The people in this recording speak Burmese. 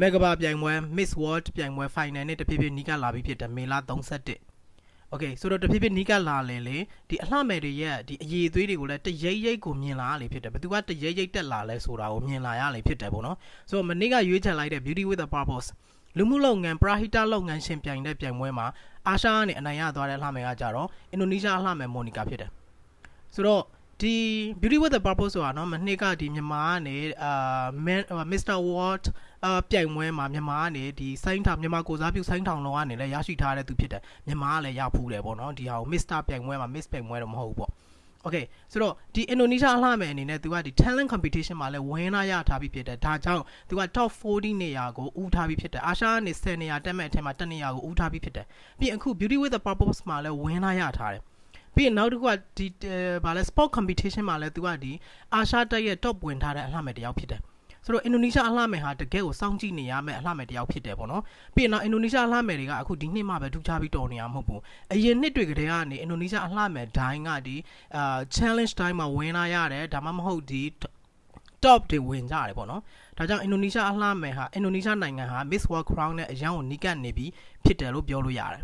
မက်ကဘာပြိုင်ပွဲ Miss World ပြိုင်ပွဲ final နဲ့တဖြည်းဖြည်းနီးကပ်လာပြီးဖြစ်တယ်မေလ31 Okay ဆိုတော့တဖြည်းဖြည်းနီးကပ်လာလေလေဒီအလှမယ်တွေရဲ့ဒီအရေးအသွေးတွေကိုလည်းတရိပ်ရိပ်ကိုမြင်လာရလေဖြစ်တယ်ဘယ်သူကတရိပ်ရိပ်တက်လာလဲဆိုတာကိုမြင်လာရလေဖြစ်တယ်ပေါ့နော်ဆိုတော့မနေ့ကရွေးချယ်လိုက်တဲ့ Beauty with a Purpose လူမှုလုပ်ငန်းပရာဟိတလုပ်ငန်းရှင်ပြိုင်တဲ့ပြိုင်ပွဲမှာအာရှကနေအနိုင်ရသွားတဲ့လှမယ်ကကြတော့အင်ဒိုနီးရှားလှမယ်မော်နီကာဖြစ်တယ်ဆိုတော့ဒီ Beauty with a Purpose ဆိုတာเนาะမနှစ်ကဒီမြန်မာကနေအာ Man- ဟို Mr. World အာပြိုင်ပွဲမှာမြန်မာကနေဒီဆိုင်းထောင်မြန်မာကိုစားပြုဆိုင်းထောင်လောကနေလည်းရရှိထားတဲ့သူဖြစ်တယ်မြန်မာကလည်းရဖူးတယ်ပေါ့နော်ဒီဟာကို Mr. ပြိုင်ပွဲမှာ Miss ပြိုင်ပွဲတော့မဟုတ်ဘူးပေါ့ Okay ဆိုတော့ဒီအင်ဒိုနီးရှားအလှမယ်အနေနဲ့သူကဒီ talent competition မှာလည်းဝင်လာရထားပြီးဖြစ်တယ်ဒါကြောင့်သူက top 40နေရာကိုဦးထားပြီးဖြစ်တယ်အာရှကနေ10နေရာတက်မဲ့အထက်မှာ10နေရာကိုဦးထားပြီးဖြစ်တယ်ပြီးရင်အခု beauty with the purpose မှာလည်းဝင်လာရထားတယ်ပြီးရင်နောက်တစ်ခုကဒီအဲဗာလဲ sport competition မှာလည်းသူကဒီအာရှတက်ရဲ့ top ဝင်ထားတဲ့အလှမယ်တစ်ယောက်ဖြစ်တယ် ဆိုတော့အင်ဒိုနီးရှားအလှမယ်ဟာတကယ်ကိုစောင့်ကြည့်နေရမယ့်အလှမယ်တစ်ယောက်ဖြစ်တယ်ပေါ့နော်ပြီးရင်နောက်အင်ဒိုနီးရှားအလှမယ်တွေကအခုဒီနှစ်မှပဲထူးခြားပြီးတော်နေရမှာမဟုတ်ဘူးအရင်နှစ်တွေကတည်းကနေအင်ဒိုနီးရှားအလှမယ်ဒိုင်းကဒီအာ challenge တိုင်းမှာဝင်လာရတယ်ဒါမှမဟုတ်ဒီ top တွေဝင်ကြတယ်ပေါ့နော်ဒါကြောင့်အင်ဒိုနီးရှားအလှမယ်ဟာအင်ဒိုနီးရှားနိုင်ငံဟာ Miss World Crown နဲ့အရန်ကိုနီးကပ်နေပြီးဖြစ်တယ်လို့ပြောလို့ရတယ်